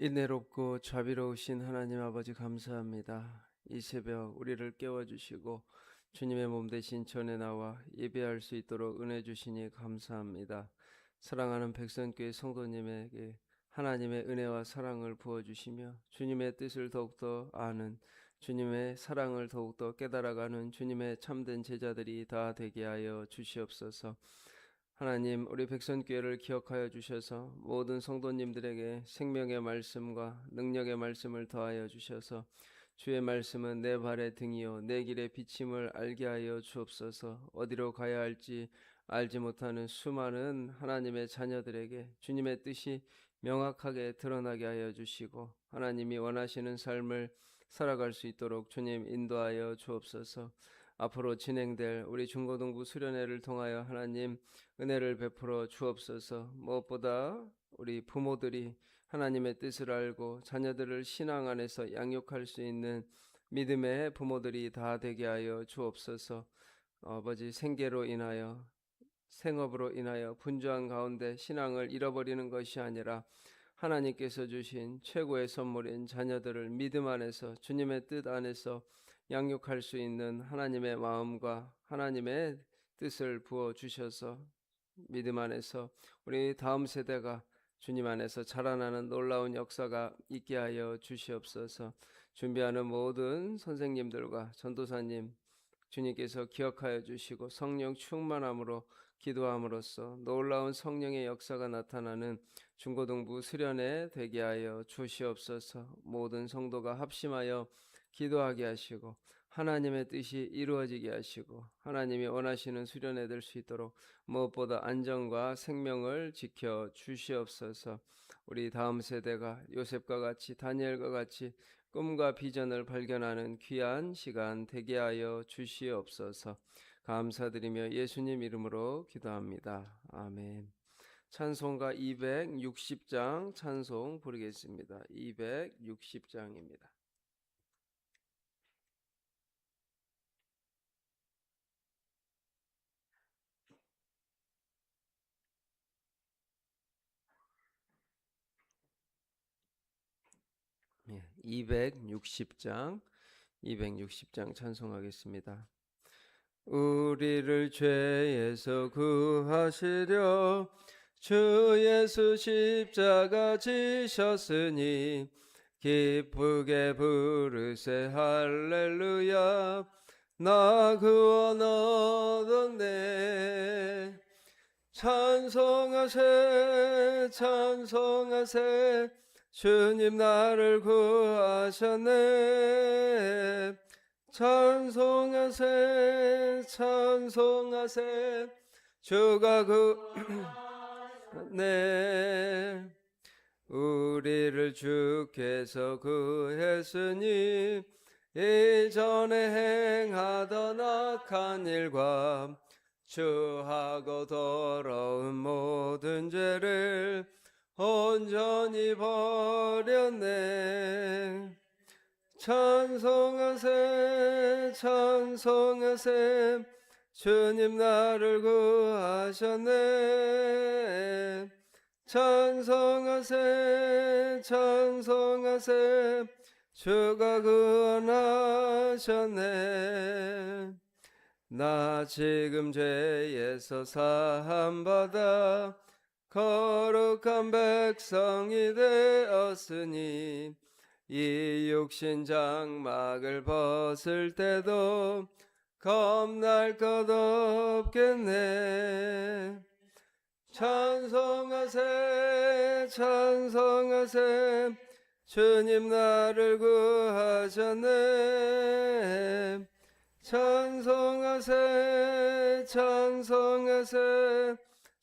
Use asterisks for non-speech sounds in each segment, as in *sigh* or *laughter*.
인내롭고 자비로우신 하나님 아버지 감사합니다. 이 새벽 우리를 깨워주시고 주님의 몸 대신 전에 나와 예배할 수 있도록 은혜 주시니 감사합니다. 사랑하는 백성교회 성도님에게 하나님의 은혜와 사랑을 부어주시며 주님의 뜻을 더욱더 아는 주님의 사랑을 더욱더 깨달아가는 주님의 참된 제자들이 다 되게 하여 주시옵소서. 하나님, 우리 백선교회를 기억하여 주셔서 모든 성도님들에게 생명의 말씀과 능력의 말씀을 더하여 주셔서 주의 말씀은 내 발의 등이요 내 길의 비침을 알게 하여 주옵소서. 어디로 가야 할지 알지 못하는 수많은 하나님의 자녀들에게 주님의 뜻이 명확하게 드러나게 하여 주시고 하나님이 원하시는 삶을 살아갈 수 있도록 주님 인도하여 주옵소서. 앞으로 진행될 우리 중고등부 수련회를 통하여 하나님 은혜를 베풀어 주옵소서. 무엇보다 우리 부모들이 하나님의 뜻을 알고 자녀들을 신앙 안에서 양육할 수 있는 믿음의 부모들이 다 되게 하여 주옵소서. 아버지 생계로 인하여 생업으로 인하여 분주한 가운데 신앙을 잃어버리는 것이 아니라 하나님께서 주신 최고의 선물인 자녀들을 믿음 안에서 주님의 뜻 안에서 양육할 수 있는 하나님의 마음과 하나님의 뜻을 부어 주셔서 믿음 안에서 우리 다음 세대가 주님 안에서 자라나는 놀라운 역사가 있게 하여 주시옵소서. 준비하는 모든 선생님들과 전도사님 주님께서 기억하여 주시고 성령 충만함으로 기도함으로써 놀라운 성령의 역사가 나타나는 중고등부 수련회 되게 하여 주시옵소서. 모든 성도가 합심하여 기도하게 하시고 하나님의 뜻이 이루어지게 하시고 하나님이 원하시는 수련회 될수 있도록 무엇보다 안전과 생명을 지켜 주시옵소서. 우리 다음 세대가 요셉과 같이 다니엘과 같이 꿈과 비전을 발견하는 귀한 시간 되게 하여 주시옵소서. 감사드리며 예수님 이름으로 기도합니다. 아멘. 찬송가 260장 찬송 부르겠습니다. 260장입니다. 예, 260장 260장 찬송하겠습니다. 우리를 죄에서 구하시려 주 예수 십자가 지셨으니 기쁘게 부르세. 할렐루야. 나 구원 얻었네. 찬송하세 찬송하세 주님 나를 구하셨네. 찬송하세 찬송하세. 주가 구네. *clears throat* 우리를 주께서 구했으니 이전에 행하던 악한 일과 주하고 더러운 모든 죄를 온전히 버렸네. 찬송하세 찬송하세. 주님 나를 구하셨네. 찬송하세 찬송하세. 주가 구원하셨네. 나 지금 죄에서 사함받아 거룩한 백성이 되었으니 이 육신 장막을 벗을 때도 겁날 것 없겠네. 찬송하세 찬송하세. 주님 나를 구하셨네. 찬송하세 찬송하세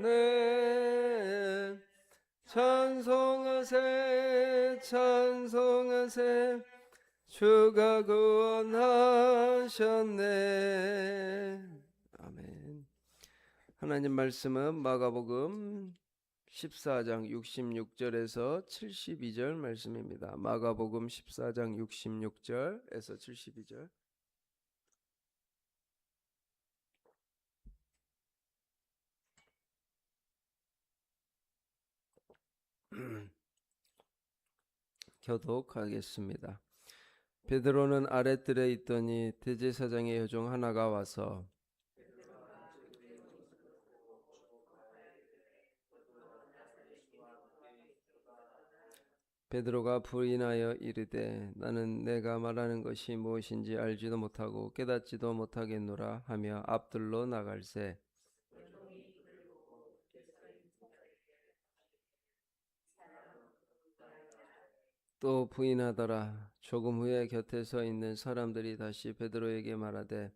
네 찬송하세 찬송하세. 주가 구원하셨네. 아멘. 하나님 말씀은 마가복음 14장 66절에서 72절 말씀입니다. 마가복음 14장 66절에서 72절. 교독하겠습니다. 베드로는 아랫뜰에 있더니 대제사장의 여종 하나가 와서 베드로가 부인하여 이르되 나는 내가 말하는 것이 무엇인지 알지도 못하고 깨닫지도 못하겠노라 하며 앞들로 나갈새 또 부인하더라. 조금 후에 곁에 서 있는 사람들이 다시 베드로에게 말하되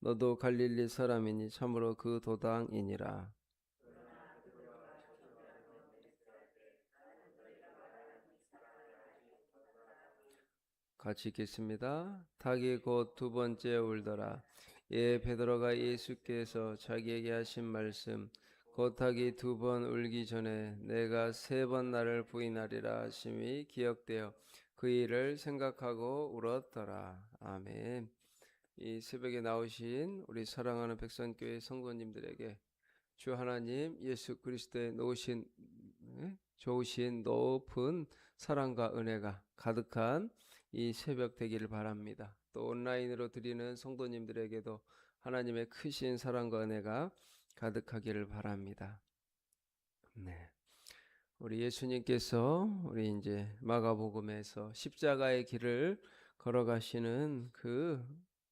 너도 갈릴리 사람이니 참으로 그 도당이니라. 같이 읽겠습니다. 닭이 곧 두 번째 울더라. 예, 베드로가 예수께서 자기에게 하신 말씀 곧 닭이 두 번 울기 전에 내가 세 번 나를 부인하리라 하심이 기억되어 그 일을 생각하고 울었더라. 아멘. 이 새벽에 나오신 우리 사랑하는 백선교회 성도님들에게 주 하나님 예수 그리스도의 놓으신 네? 좋으신 높은 사랑과 은혜가 가득한 이 새벽 되기를 바랍니다. 또 온라인으로 드리는 성도님들에게도 하나님의 크신 사랑과 은혜가 가득하기를 바랍니다. 네. 우리 예수님께서 우리 이제 마가복음에서 십자가의 길을 걸어가시는 그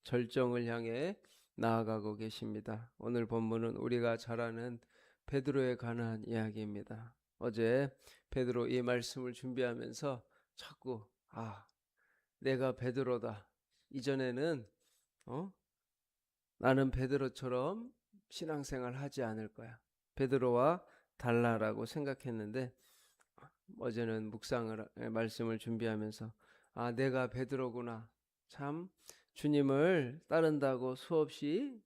절정을 향해 나아가고 계십니다. 오늘 본문은 우리가 잘 아는 베드로에 관한 이야기입니다. 어제 베드로 이 말씀을 준비하면서 자꾸 아 내가 베드로다. 이전에는 어 나는 베드로처럼 신앙생활 하지 않을 거야. 베드로와 달라라고 생각했는데 어제는 묵상을 말씀을 준비하면서 아 내가 베드로구나. 참 주님을 따른다고 수없이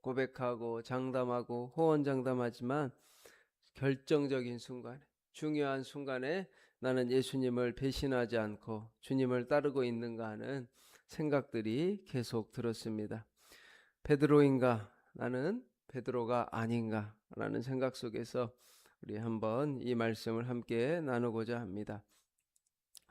고백하고 장담하고 호언장담하지만 결정적인 순간에 중요한 순간에 나는 예수님을 배신하지 않고 주님을 따르고 있는가 하는 생각들이 계속 들었습니다. 베드로인가 나는 베드로가 아닌가라는 생각 속에서 우리 한번 이 말씀을 함께 나누고자 합니다.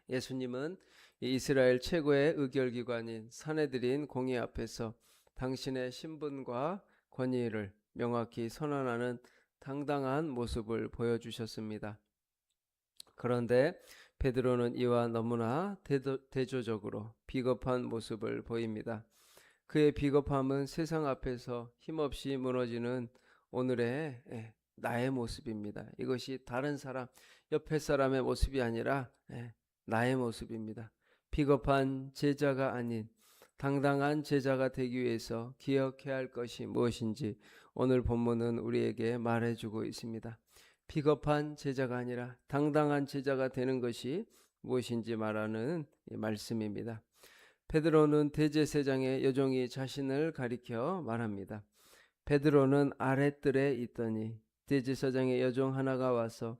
예수님은 이스라엘 최고의 의결기관인 사내들인 공의 앞에서 당신의 신분과 권위를 명확히 선언하는 당당한 모습을 보여주셨습니다. 그런데 베드로는 이와 너무나 대조적으로 비겁한 모습을 보입니다. 그의 비겁함은 세상 앞에서 힘없이 무너지는 오늘의 예, 나의 모습입니다. 이것이 다른 사람, 옆에 사람의 모습이 아니라 예, 나의 모습입니다. 비겁한 제자가 아닌 당당한 제자가 되기 위해서 기억해야 할 것이 무엇인지 오늘 본문은 우리에게 말해주고 있습니다. 비겁한 제자가 아니라 당당한 제자가 되는 것이 무엇인지 말하는 말씀입니다. 베드로는 대제사장의 여종이 자신을 가리켜 말합니다. 베드로는 아랫뜰에 있더니 대제사장의 여종 하나가 와서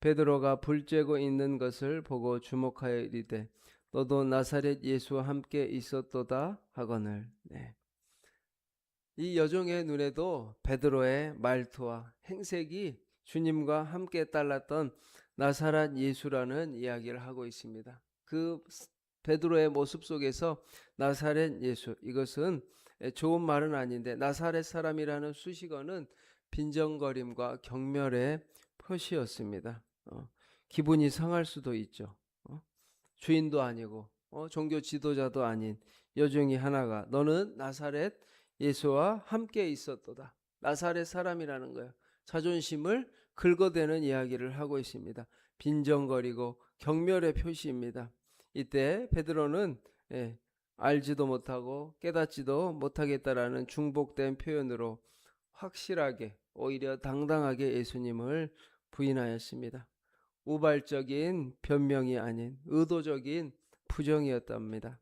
베드로가 불 쬐고 있는 것을 보고 주목하여 이르되 너도 나사렛 예수와 함께 있었도다 하거늘. 네. 이 여종의 눈에도 베드로의 말투와 행색이 주님과 함께 딸랐던 나사렛 예수라는 이야기를 하고 있습니다. 그 베드로의 모습 속에서 나사렛 예수 이것은 좋은 말은 아닌데 나사렛 사람이라는 수식어는 빈정거림과 경멸의 표시였습니다. 어, 기분이 상할 수도 있죠. 어? 주인도 아니고 어, 종교 지도자도 아닌 여종이 하나가 너는 나사렛 예수와 함께 있었도다. 나사렛 사람이라는 거예요. 자존심을 긁어대는 이야기를 하고 있습니다. 빈정거리고 경멸의 표시입니다. 이때 베드로는 예, 알지도 못하고 깨닫지도 못하겠다라는 중복된 표현으로 확실하게 오히려 당당하게 예수님을 부인하였습니다. 우발적인 변명이 아닌 의도적인 부정이었답니다.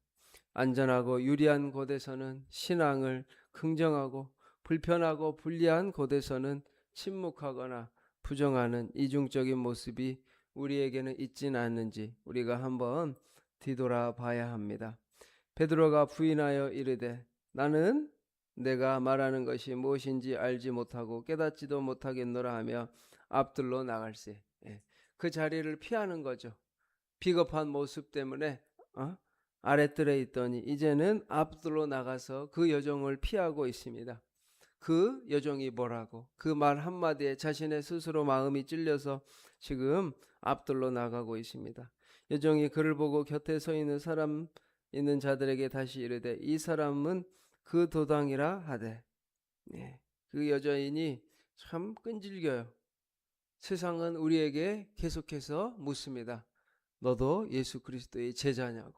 안전하고 유리한 곳에서는 신앙을 긍정하고 불편하고 불리한 곳에서는 침묵하거나 부정하는 이중적인 모습이 우리에게는 있진 않는지 우리가 한번 뒤돌아봐야 합니다. 베드로가 부인하여 이르되 나는 내가 말하는 것이 무엇인지 알지 못하고 깨닫지도 못하겠노라 하며 앞들로 나갈세. 예. 그 자리를 피하는 거죠. 비겁한 모습 때문에 어? 아랫들에 있더니 이제는 앞들로 나가서 그 여정을 피하고 있습니다. 그 여정이 뭐라고? 그 말 한마디에 자신의 스스로 마음이 찔려서 지금 앞들로 나가고 있습니다. 여정이 그를 보고 곁에 서 있는 사람 있는 자들에게 다시 이르되 이 사람은 그 도당이라 하되 예, 그 여자인이 참 끈질겨요. 세상은 우리에게 계속해서 묻습니다. 너도 예수 그리스도의 제자냐고.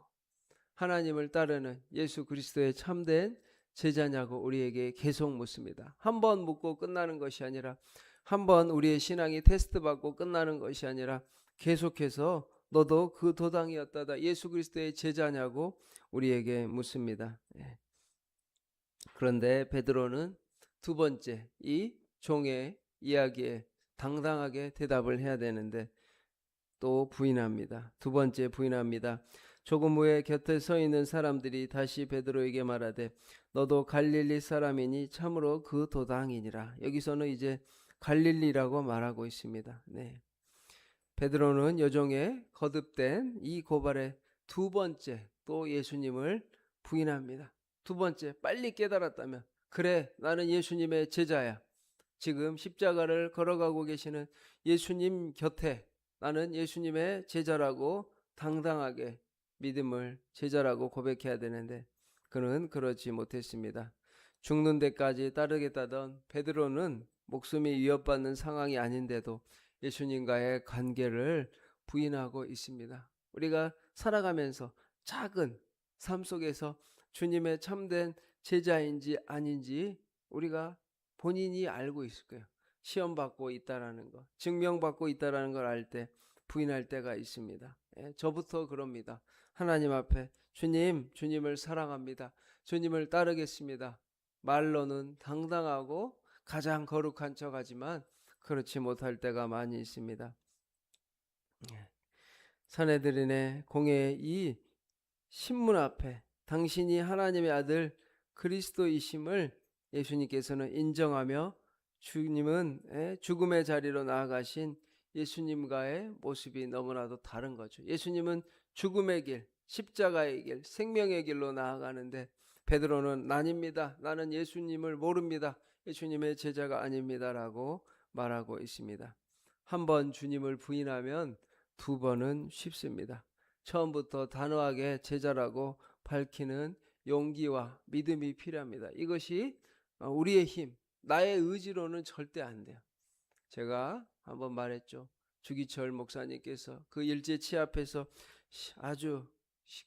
하나님을 따르는 예수 그리스도의 참된 제자냐고 우리에게 계속 묻습니다. 한 번 묻고 끝나는 것이 아니라 한 번 우리의 신앙이 테스트 받고 끝나는 것이 아니라 계속해서 너도 그 도당이었다다 예수 그리스도의 제자냐고 우리에게 묻습니다. 예. 그런데 베드로는 두 번째 이 종의 이야기에 당당하게 대답을 해야 되는데 또 부인합니다. 두 번째 부인합니다. 조금 후에 곁에 서 있는 사람들이 다시 베드로에게 말하되 너도 갈릴리 사람이니 참으로 그 도당이니라. 여기서는 이제 갈릴리라고 말하고 있습니다. 네. 베드로는 여종에 거듭된 이 고발의 두 번째 또 예수님을 부인합니다. 두 번째 빨리 깨달았다면 그래 나는 예수님의 제자야. 지금 십자가를 걸어가고 계시는 예수님 곁에 나는 예수님의 제자라고 당당하게 믿음을 제자라고 고백해야 되는데 그는 그렇지 못했습니다. 죽는 데까지 따르겠다던 베드로는 목숨이 위협받는 상황이 아닌데도 예수님과의 관계를 부인하고 있습니다. 우리가 살아가면서 작은 삶 속에서 주님의 참된 제자인지 아닌지 우리가 본인이 알고 있을 거예요. 시험 받고 있다라는 거, 증명 받고 있다라는 걸 알 때 부인할 때가 있습니다. 예, 저부터 그럽니다. 하나님 앞에 주님, 주님을 사랑합니다. 주님을 따르겠습니다. 말로는 당당하고 가장 거룩한 척하지만 그렇지 못할 때가 많이 있습니다. 예. 사내들인의 공회의 이 신문 앞에 당신이 하나님의 아들 그리스도이심을 예수님께서는 인정하며 주님은 예, 죽음의 자리로 나아가신 예수님과의 모습이 너무나도 다른 거죠. 예수님은 죽음의 길, 십자가의 길, 생명의 길로 나아가는데 베드로는 아닙니다. 나는 예수님을 모릅니다. 예수님의 제자가 아닙니다라고 말하고 있습니다. 한 번 주님을 부인하면 두 번은 쉽습니다. 처음부터 단호하게 제자라고 밝히는 용기와 믿음이 필요합니다. 이것이 우리의 힘, 나의 의지로는 절대 안 돼요. 제가 한번 말했죠. 주기철 목사님께서 그 일제 치 앞에서 아주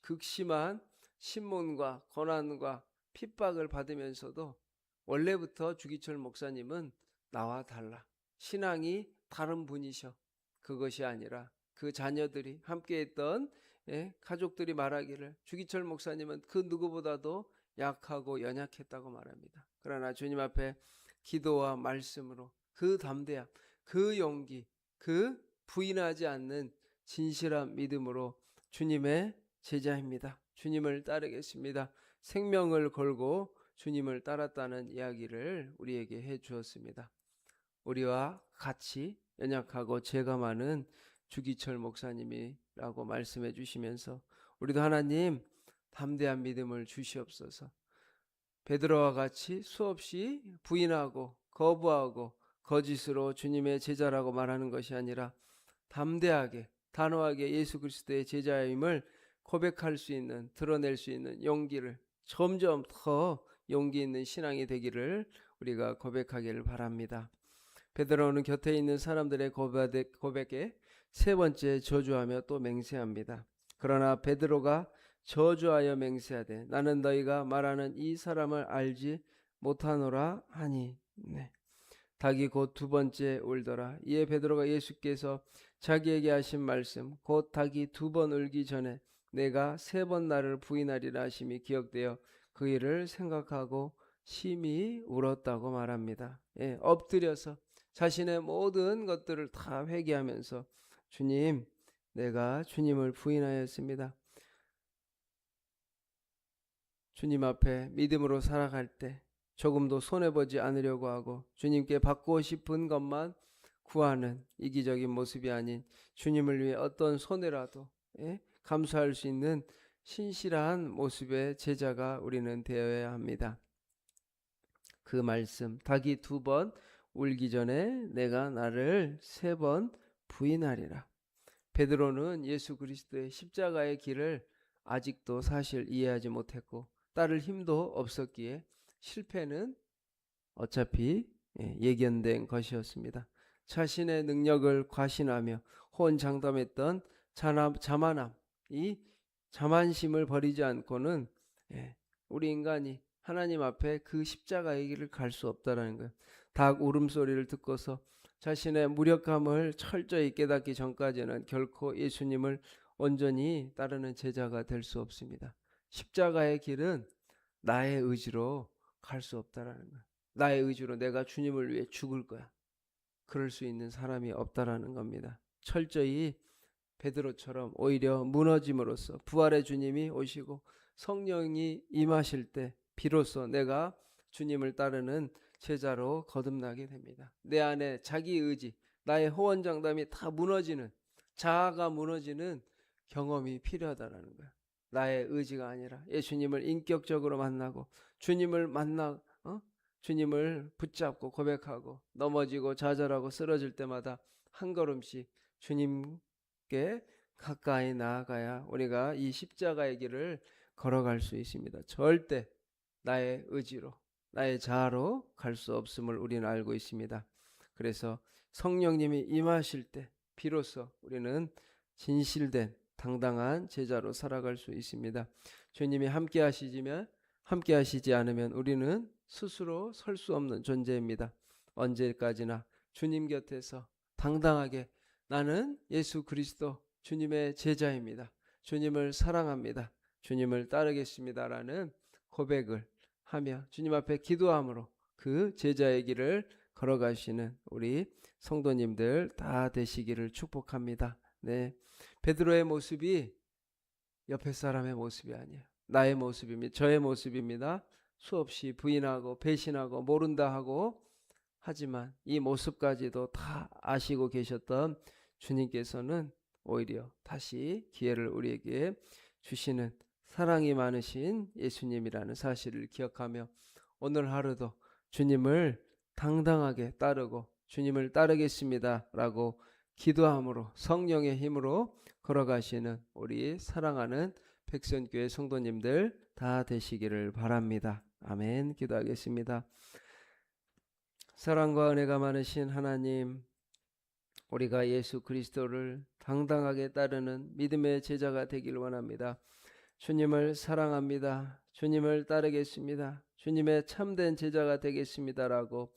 극심한 신문과 고난과 핍박을 받으면서도 원래부터 주기철 목사님은 나와 달라. 신앙이 다른 분이셔. 그것이 아니라 그 자녀들이 함께 했던 예, 가족들이 말하기를 주기철 목사님은 그 누구보다도 약하고 연약했다고 말합니다. 그러나 주님 앞에 기도와 말씀으로 그 담대함, 그 용기, 그 부인하지 않는 진실한 믿음으로 주님의 제자입니다. 주님을 따르겠습니다. 생명을 걸고 주님을 따랐다는 이야기를 우리에게 해 주었습니다. 우리와 같이 연약하고 죄가 많은 주기철 목사님이라고 말씀해 주시면서 우리도 하나님 담대한 믿음을 주시옵소서. 베드로와 같이 수없이 부인하고 거부하고 거짓으로 주님의 제자라고 말하는 것이 아니라 담대하게 단호하게 예수 그리스도의 제자임을 고백할 수 있는 드러낼 수 있는 용기를 점점 더 용기 있는 신앙이 되기를 우리가 고백하기를 바랍니다. 베드로는 곁에 있는 사람들의 고백에 세 번째 저주하며 또 맹세합니다. 그러나 베드로가 저주하여 맹세하되 나는 너희가 말하는 이 사람을 알지 못하노라 하니 네. 닭이 곧 두 번째 울더라. 이에 베드로가 예수께서 자기에게 하신 말씀 곧 닭이 두 번 울기 전에 내가 세 번 나를 부인하리라 하심이 기억되어 그 일을 생각하고 심히 울었다고 말합니다. 예, 엎드려서 자신의 모든 것들을 다 회개하면서 주님, 내가 주님을 부인하였습니다. 주님 앞에 믿음으로 살아갈 때 조금도 손해보지 않으려고 하고 주님께 받고 싶은 것만 구하는 이기적인 모습이 아닌 주님을 위해 어떤 손해라도 예? 감수할 수 있는 신실한 모습의 제자가 우리는 되어야 합니다. 그 말씀 닭이 두 번 울기 전에 내가 나를 세 번 부인하리라. 베드로는 예수 그리스도의 십자가의 길을 아직도 사실 이해하지 못했고 따를 힘도 없었기에 실패는 어차피 예, 예견된 것이었습니다. 자신의 능력을 과신하며 호언장담했던 자남, 자만함, 이 자만심을 버리지 않고는 예, 우리 인간이 하나님 앞에 그 십자가의 길을 갈 수 없다라는 거예요. 닭 울음소리를 듣고서 자신의 무력감을 철저히 깨닫기 전까지는 결코 예수님을 온전히 따르는 제자가 될 수 없습니다. 십자가의 길은 나의 의지로 갈 수 없다라는 거예요. 나의 의지로 내가 주님을 위해 죽을 거야. 그럴 수 있는 사람이 없다라는 겁니다. 철저히 베드로처럼 오히려 무너짐으로써 부활의 주님이 오시고 성령이 임하실 때 비로소 내가 주님을 따르는 제자로 거듭나게 됩니다. 내 안에 자기 의지, 나의 호언장담이 다 무너지는 자아가 무너지는 경험이 필요하다라는 거야. 나의 의지가 아니라 예수님을 인격적으로 만나고 주님을 만나 어? 주님을 붙잡고 고백하고 넘어지고 좌절하고 쓰러질 때마다 한 걸음씩 주님께 가까이 나아가야 우리가 이 십자가의 길을 걸어갈 수 있습니다. 절대 나의 의지로 나의 자아로 갈 수 없음을 우리는 알고 있습니다. 그래서 성령님이 임하실 때 비로소 우리는 진실된 당당한 제자로 살아갈 수 있습니다. 주님이 함께 하시지만 함께 하시지 않으면 우리는 스스로 설 수 없는 존재입니다. 언제까지나 주님 곁에서 당당하게 나는 예수 그리스도 주님의 제자입니다. 주님을 사랑합니다. 주님을 따르겠습니다라는 고백을 하며 주님 앞에 기도함으로 그 제자의 길을 걸어가시는 우리 성도님들 다 되시기를 축복합니다. 네. 베드로의 모습이 옆에 사람의 모습이 아니에요. 나의 모습입니다. 저의 모습입니다. 수없이 부인하고 배신하고 모른다 하고 하지만 이 모습까지도 다 아시고 계셨던 주님께서는 오히려 다시 기회를 우리에게 주시는 사랑이 많으신 예수님이라는 사실을 기억하며 오늘 하루도 주님을 당당하게 따르고 주님을 따르겠습니다라고 기도함으로 성령의 힘으로 걸어가시는 우리 사랑하는 백선교회 성도님들 다 되시기를 바랍니다. 아멘. 기도하겠습니다. 사랑과 은혜가 많으신 하나님, 우리가 예수 그리스도를 당당하게 따르는 믿음의 제자가 되길 원합니다. 주님을 사랑합니다. 주님을 따르겠습니다. 주님의 참된 제자가 되겠습니다라고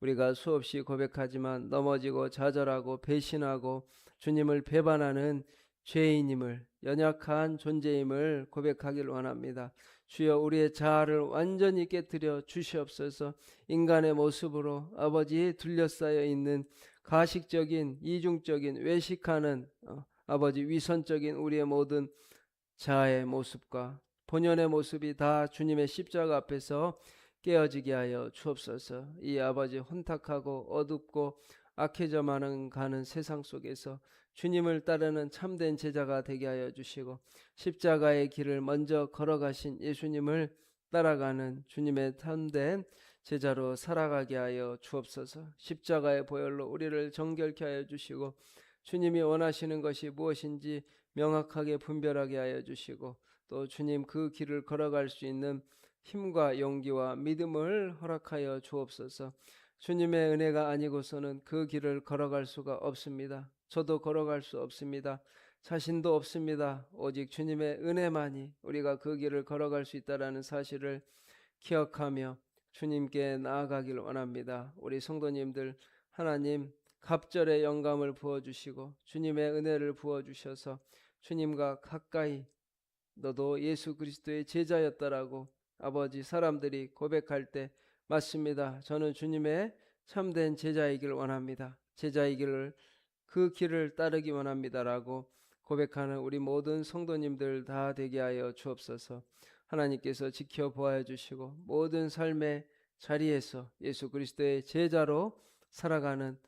우리가 수없이 고백하지만 넘어지고 좌절하고 배신하고 주님을 배반하는 죄인임을 연약한 존재임을 고백하길 원합니다. 주여 우리의 자아를 완전히 깨뜨려 주시옵소서. 인간의 모습으로 아버지 둘러싸여 있는 가식적인 이중적인 외식하는 어, 아버지 위선적인 우리의 모든 자아의 모습과 본연의 모습이 다 주님의 십자가 앞에서 깨어지게 하여 주옵소서. 이 아버지 혼탁하고 어둡고 악해져만 가는 세상 속에서 주님을 따르는 참된 제자가 되게 하여 주시고 십자가의 길을 먼저 걸어가신 예수님을 따라가는 주님의 참된 제자로 살아가게 하여 주옵소서. 십자가의 보혈로 우리를 정결케 하여 주시고 주님이 원하시는 것이 무엇인지 명확하게 분별하게 하여 주시고 또 주님 그 길을 걸어갈 수 있는 힘과 용기와 믿음을 허락하여 주옵소서. 주님의 은혜가 아니고서는 그 길을 걸어갈 수가 없습니다. 저도 걸어갈 수 없습니다. 자신도 없습니다. 오직 주님의 은혜만이 우리가 그 길을 걸어갈 수 있다라는 사실을 기억하며 주님께 나아가길 원합니다. 우리 성도님들 하나님 갑절의 영감을 부어 주시고 주님의 은혜를 부어 주셔서 주님과 가까이 너도 예수 그리스도의 제자였다라고 아버지 사람들이 고백할 때 맞습니다. 저는 주님의 참된 제자이길 원합니다. 제자이기를 그 길을 따르기 원합니다라고 고백하는 우리 모든 성도님들 다 되게 하여 주옵소서. 하나님께서 지켜보아 주시고 모든 삶의 자리에서 예수 그리스도의 제자로 살아가는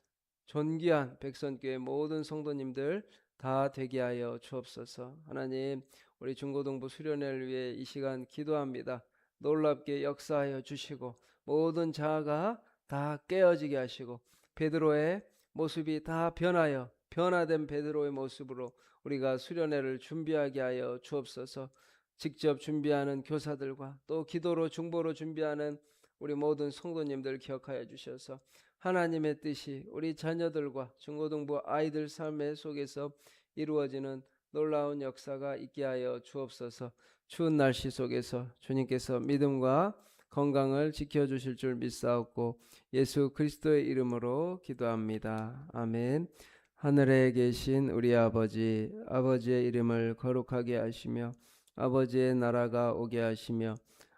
존귀한 백선교회 모든 성도님들 다 되게 하여 주옵소서. 하나님, 우리 중고등부 수련회를 위해 이 시간 기도합니다. 놀랍게 역사하여 주시고 모든 자아가 다 깨어지게 하시고 베드로의 모습이 다 변하여 변화된 베드로의 모습으로 우리가 수련회를 준비하게 하여 주옵소서. 직접 준비하는 교사들과 또 기도로 중보로 준비하는 우리 모든 성도님들 기억하여 주셔서 하나님의 뜻이 우리 자녀들과 중고등부 아이들 삶의 속에서 이루어지는 놀라운 역사가 있게 하여 주옵소서. 추운 날씨 속에서 주님께서 믿음과 건강을 지켜 주실 줄 믿사옵고 예수 그리스도의 이름으로 기도합니다. 아멘. 하늘에 계신 우리 아버지 아버지의 이름을 거룩하게 하시며 아버지의 나라가 오게 하시며